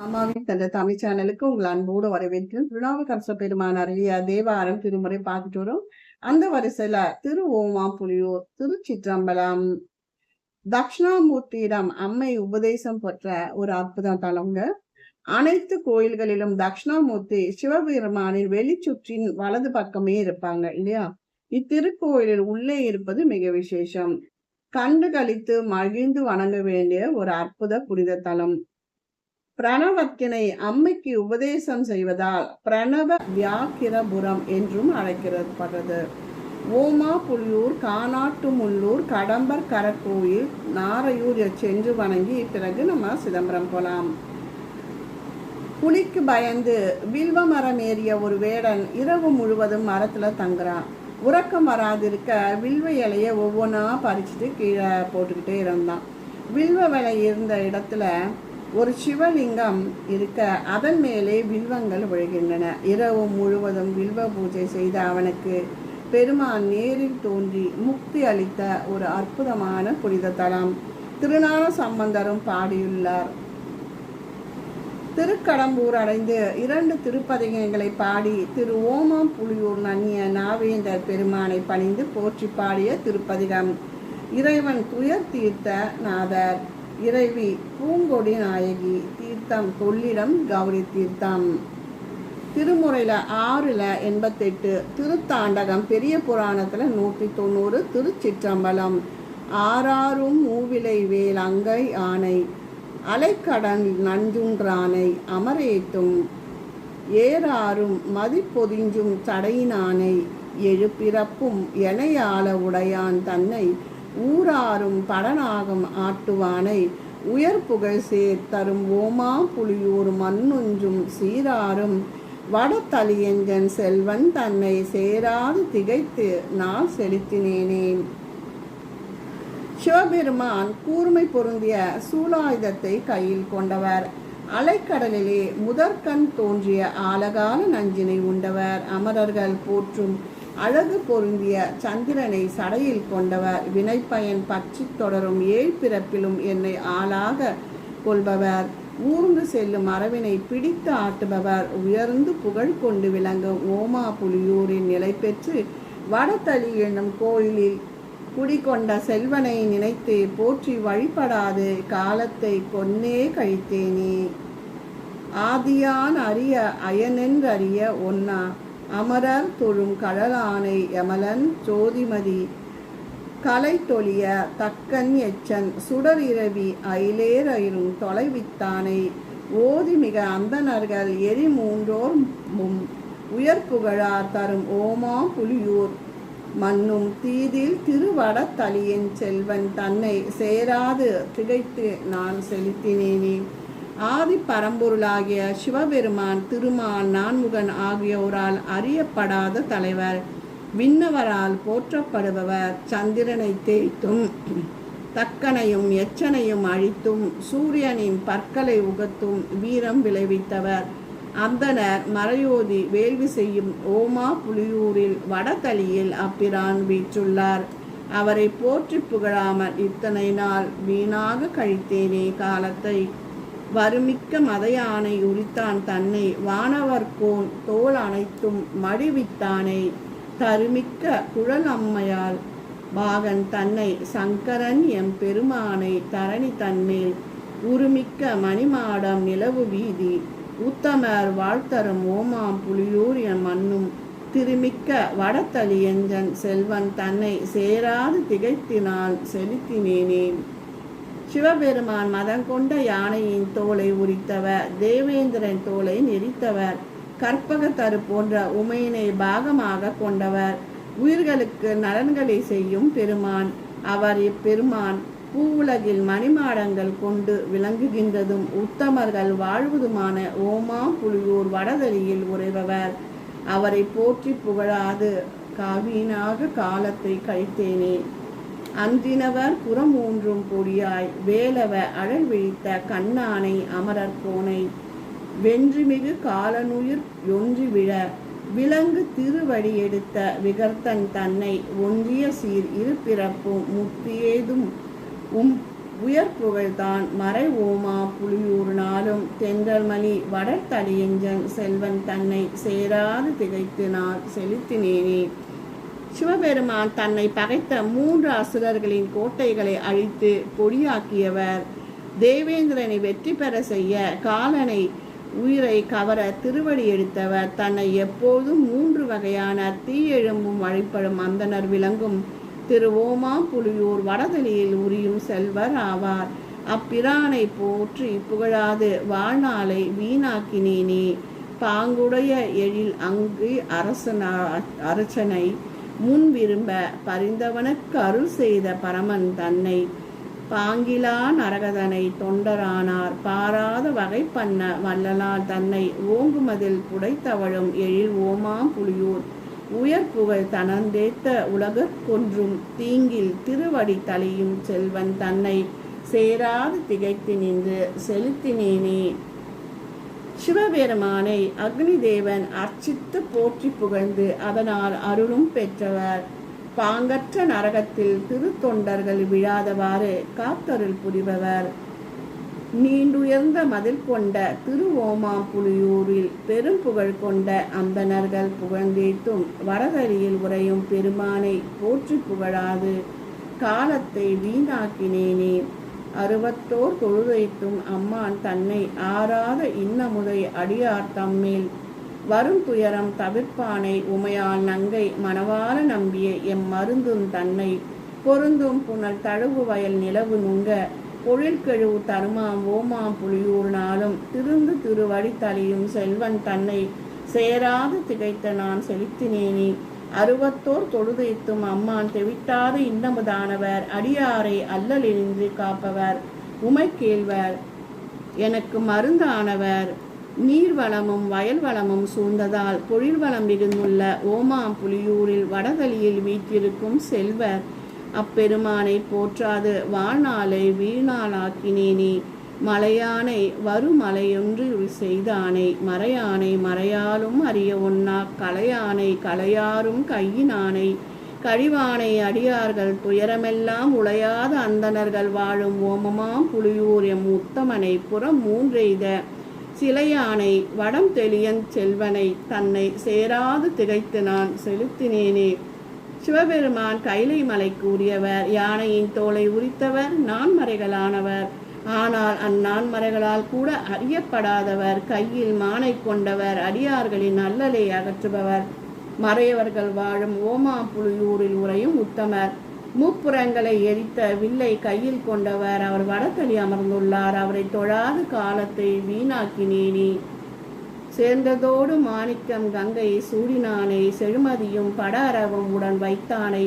அம்மாவின் தந்த தமிழ் சேனலுக்கு உங்கள் அன்போடு வரவேற்கிறேன். திருநாவுக்கரச பெருமான் அருளிய தேவாரம் திருமுறை பார்த்துட்டு வரும். அந்த வரிசையில திரு ஓமா புலியூர் திருச்சிற்றம்பலம் தட்சிணாமூர்த்தியிடம் அம்மை உபதேசம் பெற்ற ஒரு அற்புதம் தலங்க. அனைத்து கோயில்களிலும் தட்சிணாமூர்த்தி சிவபெருமானின் வெளிச்சுற்றின் வலது பக்கமே இருப்பாங்க இல்லையா? இத்திருக்கோயிலில் உள்ளே இருப்பது மிக விசேஷம். கண்டு கழித்து மகிழ்ந்து வணங்க வேண்டிய ஒரு அற்புத புனித தலம். பிரணவத்தினை அம்மைக்கு உபதேசம் செய்வதால் பிரணவ வியாக்கிரபுரம் என்றும் அழைக்கப்படுறது ஓமா புலியூர் காணாட்டுமுள்ளூர் கடம்பர் கரக்கோயில் நாரையூர் சென்று வணங்கி பிறகு நம்ம சிதம்பரம் போலாம். புலிக்கு பயந்து வில்வ மரம் ஏறிய ஒரு வேடன் இரவு முழுவதும் மரத்தில் தங்குறான். உறக்கம் வராதிருக்க வில்வ இலைய ஒவ்வொன்றா பறிச்சுட்டு கீழே போட்டுக்கிட்டே இருந்தான். வில்வ விலை இருந்த இடத்துல ஒரு சிவலிங்கம் இருக்க அதன் மேலே வில்வங்கள் விழுகின்றன. இரவு முழுவதும் வில்வ பூஜை செய்த அவனுக்கு பெருமான் நேரில் தோன்றி முக்தி அளித்த ஒரு அற்புதமான புனித தலம். திருநாள சம்பந்தரும் பாடியுள்ளார். திருக்கடம்பூர் அடைந்து இரண்டு திருப்பதிகங்களை பாடி திரு ஓமம் புலியூர் நன்னிய நாவேந்தர் பெருமானை பணிந்து போற்றி பாடிய திருப்பதிகம். இறைவன் துயர் தீர்த்த நாதர். இறைவி பூங்கொடி நாயகி தீர்த்தம் கொள்ளிடம் கௌரி தீர்த்தம். திருமுறையில் ஆறில் எண்பத்தெட்டு திருத்தாண்டகம் பெரிய புராணத்தில் நூற்றி தொண்ணூறு திருச்சிற்றம்பலம். ஆறாரும் மூவிலை வேல் அங்கை ஆணை அலைக்கடன் நஞ்சுன்றானை அமரேத்தும். ஏறாரும் மதிப்பொதிஞ்சும் தடையினானை எழுப்பிறப்பும் எனையாள உடையான் தன்னை ஊராரும் படனாகும் ஆட்டுவானை. உயர் புகழ் சேர் தரும் ஓமா புலியூர் மண்ணுஞ்சும் சீராரும். வடத்தலியஞ்சன் செல்வன் தன்னை சேராது திகைத்து நான் செலுத்தினேனேன் சிவபெருமான் கூர்மை பொருந்திய சூலாயுதத்தை கையில் கொண்டவர். அலைக்கடலிலே முதற்கண் தோன்றிய ஆலகால நஞ்சினை உண்டவர். அமரர்கள் போற்றும் அழகு பொருந்திய சந்திரனை சடையில் கொண்டவர் வினைப்பயன் பற்றி தொடரும் ஏழ் பிறப்பிலும் என்னை ஆளாக கொள்பவர். ஊர்ந்து செல்லும் அரவினை பிடித்து ஆட்டுபவர். உயர்ந்து புகழ் கொண்டு விளங்கும் ஓமா புலியூரின் நிலை பெற்று வடத்தளி என்னும் கோயிலில் குடிகொண்ட செல்வனை நினைத்து போற்றி வழிபடாது காலத்தை கொன்னே கழித்தேனே. ஆதியான் அறிய அயனென்றறிய ஒன்னா அமரர் தொழும் கடலானை யமலன் ஜோதிமதி. கலை தொழிய தக்கன் எச்சன் சுடர் இரவி அயிலேரயிரும் தொலைவித்தானை. ஓதி மிக அந்தனர்கள் எரி மூன்றோர் மும் உயர் புகழார் தரும் ஓமா புலியூர். மண்ணும் தீதில் திருவடத்தலியின் செல்வன் தன்னை சேராது திகைத்து நான் செலுத்தினேனே. ஆதி பரம்பொருளாகிய சிவபெருமான் திருமால் நான்முகன் ஆகியோரால் அறியப்படாத தலைவர் விண்ணவரால் போற்றப்படுபவர் சந்திரனை தேய்த்தும் தக்கனையும் எச்சனையும் அழித்தும் சூரியனின் பற்களை உகத்தும் வீரம் விளைவித்தவர். அந்தனர் மறையோதி வேள்வி செய்யும் ஓமா புலியூரில் வடதளியில் அப்பிரான் வீற்றுள்ளார். அவரை போற்றி புகழாமல் இத்தனை நாள் வீணாக கழித்தேனே காலத்தை. வருமிக்க மதையானை உரித்தான் தன்னை வானவர்கோன் தோல் அனைத்தும் மடிவித்தானை. தருமிக்க குழல் அம்மையால் பாகன் தன்னை சங்கரன் எம் பெருமானை தரணி தன்மேல். உருமிக்க மணிமாடம் நிலவு வீதி உத்தமர் வாழ்த்தரும் ஓமாம் புலியூர் என் மண்ணும். திருமிக்க வடத்தளியஞ்சன் செல்வன் தன்னை சேராது திகைத்தினால் செலுத்தினேனேன். சிவபெருமான் மதம் கொண்ட யானையின் தோலை உரித்தவர் தேவேந்திரன் தோலை நெறித்தவர் கற்பகத்தரு போன்ற உமையினை பாகமாக கொண்டவர். உயிர்களுக்கு நலன்களை செய்யும் பெருமான். அவர் இப்பெருமான் பூவுலகில் மணிமாடங்கள் கொண்டு விளங்குகின்றதும் உத்தமர்கள் வாழ்வதுமான ஓமா புலியூர் வடதலியில் உறைபவர். அவரை போற்றி புகழாது காவீனாக காலத்தை கழித்தேனே. அன்றினவர் புறமூன்றும் பொடியாய் வேலவ அழல் விழித்த கண்ணானை அமரர் கோனை. வென்றுமிகு காலனுயிர் ஒன்றி விழ விலங்கு திருவடி எடுத்த விகர்த்தன் தன்னை ஒன்றிய சீர் இருபிறப்பும் முத்தியேதும் உம் உயர் புகழ்தான் மறை ஓமா புலியூர் நாளும் தென்றல்மணி வடத்தடியஞ்சன் செல்வன் தன்னை சேராது திகைத்து நான் செலுத்தினேனே. சிவபெருமான் தன்னை பகைத்த மூன்று அசுரர்களின் கோட்டைகளை அழித்து பொடியாக்கியவர். தேவேந்திரனை வெற்றி பெற செய்ய காலனை உயிரை கவர திருவடி எடுத்தவர். தன்னை எப்போதும் மூன்று வகையான தீயெழும்பும் வழிபடும் அந்தனர் விளங்கும் திரு ஓமா புலியூர் வடதலியில் உரியும் செல்வர் ஆவார். அப்பிரானை போற்றி புகழாது வாழ்நாளை வீணாக்கினேனே பாங்குடைய எழில் அங்கு அரசன அரசனை முன் விரும்ப பரிந்தவனுக்கு அருள் செய்த பரமன் தன்னை பாங்கிலா நரகதனை தொண்டரானார். பாராத வகை பண்ண வல்லலார் தன்னை ஓங்குமதில் புடைத்தவழும் எழில் ஓமாம் புலியூர். உயர் புகழ் தனந்தேத்த உலகற்கொன்றும் தீங்கில் திருவடி தலியும் செல்வன் தன்னை சேராது திகைத்து நின்று செலுத்தினேனே. சிவபெருமானை அக்னி தேவன் அர்ச்சித்து போற்றி புகழ்ந்து அதனால் அருளும் பெற்றவர். பாங்கற்ற நரகத்தில் திருத்தொண்டர்கள் விழாதவாறு காத்தருள் புரிபவர். நீண்டுயர்ந்த மதில் கொண்ட திருவோமாப்புலியூரில் பெரும் புகழ் கொண்ட அந்தணர்கள் புகழ்ந்தேத்தும் வரதறியில் உறையும் பெருமானை போற்றி புகழாது. காலத்தை வீணாக்கினேனே. அறுபத்தோர் தொழுதைத்தும் அம்மான் தன்னை ஆறாத இன்னமுதை அடியார் தம்மேல். வரும் துயரம் தவிர்ப்பானை உமையால் நங்கை மணவார நம்பிய எம் மருந்தும் தன்னை. பொருந்தும் புனல் தழுவு வயல் நிலவு நுங்க பொழிற்கெழுவு தருமாம் ஓமாம் புலியூர் நாளும். திருந்து திருவடி தலியும் செல்வன் தன்னை சேராது திகைத்த நான் செலுத்தினேனே அறுபத்தோர் தொழுதைத்தும் அம்மான் தெவிட்டாத இன்னமுதானவர். அடியாரை அல்லலின்றி காப்பவர். உமை கேள்வர் எனக்கு மருந்தானவர். நீர் வளமும் வயல் வளமும் சூழ்ந்ததால் பொழில் இருந்துள்ள ஓமாம் புலியூரில் வடகலியில் வீற்றிருக்கும் செல்வர் அப்பெருமானை போற்றாது வாழ்நாளை வீணாளாக்கினேனே மலையானை வருமலையொன்று செய்தானை மறையானை மறையாலும் அறிய ஒன்னா கலையானை கலையாரும் கையினானை கழிவானை அடியார்கள் துயரமெல்லாம் உளையாத அந்தணர்கள் வாழும் ஓமமாம் புலியூர் எம் உத்தமனை புறம் மூன்றெய்த சிலையானை வடம் தெளியன் செல்வனை தன்னை சேராது திகைத்து நான் செலுத்தினேனே. சிவபெருமான் கைலை மலைக்கு உரியவர் யானையின் தோலை உரித்தவர் நான்மறைகளானவர். ஆனால் அந்நான்மறைகளால் கூட அறியப்படாதவர் கையில் மானை கொண்டவர் அடியார்களின் அல்லலை அகற்றுபவர். மறையவர்கள் வாழும் ஓமா புலியூரில் உரையும் உத்தமர். முப்புறங்களை எரித்த வில்லை கையில் கொண்டவர். அவர் வடத்தளி அமர்ந்துள்ளார். அவரை தொழாது காலத்தை வீணாக்கினேனே சேர்ந்ததோடு மாணிக்கம் கங்கை சூடினானை செழுமதியும் பட அரவும் உடன் வைத்தானை.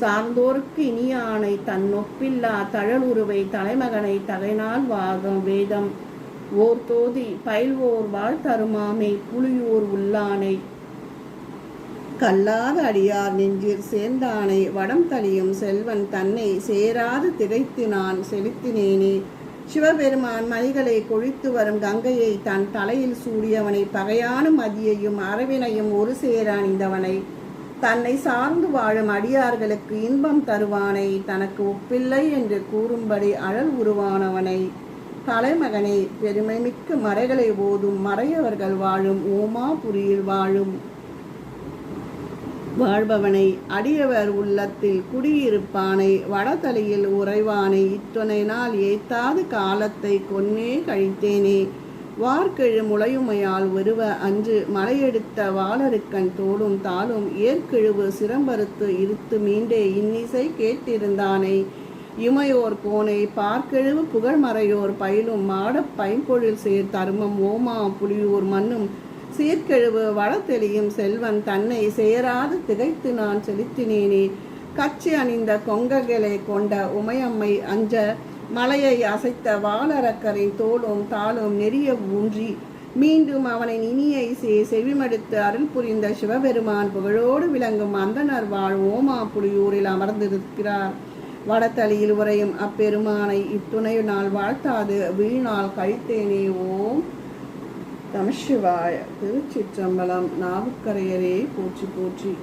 சார்ந்தோர்க்கு இனியானை தன் ஒப்பில்லா தழலுருவை தலைமகனை தகைனால் வாகம் வேதம். ஓர் தோதி பயில்வோர் வாழ் தருமாமை புலியூர் உள்ளானை. கல்லாத அடியார் நெஞ்சில் சேர்ந்தானை வடம் தளியும் செல்வன் தன்னை சேராது திகைத்து நான் செலுத்தினேனே. சிவபெருமான் மணிகளை கொழித்து வரும் கங்கையை தன் தலையில் சூடியவனை பகையான மதியையும் அரவினையும் ஒரு சேர அணிந்தவனை. தன்னை சார்ந்து வாழும் அடியார்களுக்கு இன்பம் தருவானை தனக்கு ஒப்பில்லை என்று கூறும்படி அழல் உருவானவனை. தலைமகனை பெருமைமிக்க மறைகளை ஓதும் மறையவர்கள் வாழும் ஓமாபுரியில் வாழும். வாழ்பவனை அடியவர் உள்ளத்தில் குடியிருப்பானை வடதலையில் உறைவானை இத்துணை நாள் ஏத்தாது காலத்தை கொன்னே கழித்தேனே. வார்கெழு முளையுமையால் வருவ அன்று மலையெடுத்த வாளருக்கன் தோளும் தாளும் ஏற்கெழுவு சிரம்பருத்து இருத்து மீண்டே இன்னிசை கேட்டிருந்தானை. இமையோர் கோனை பார்க்கெழுவு புகழ்மறையோர் பயிலும் மாடப் பைம்பொழில் சேர் தருமம் ஓமா புலியூர் மண்ணும் சீர்கெழுவு வளத்தெளியும் செல்வன் தன்னை சேராது திகைத்து நான் செலுத்தினேனே. கச்சி அணிந்த கொங்ககளை கொண்ட உமையம்மை அஞ்ச மலையை அசைத்த வாளரக்கரின் தோளும் தாளும் நெறிய ஊன்றி மீண்டும் அவனை இனிய இசையை செவிமடுத்து அருள் புரிந்த சிவபெருமான் புகழோடு விளங்கும் அந்தனர் வாழ் ஓமா புலியூரில் அமர்ந்திருக்கிறார். வடத்தளியில் உரையும் அப்பெருமானை இத்துணை நாள் வாழ்த்தாது வீணால் கழித்தேனே ஓம் நமசிவாய திருச்சிற்றம்பலம் நாவுக்கரையரே போற்றி போற்றி.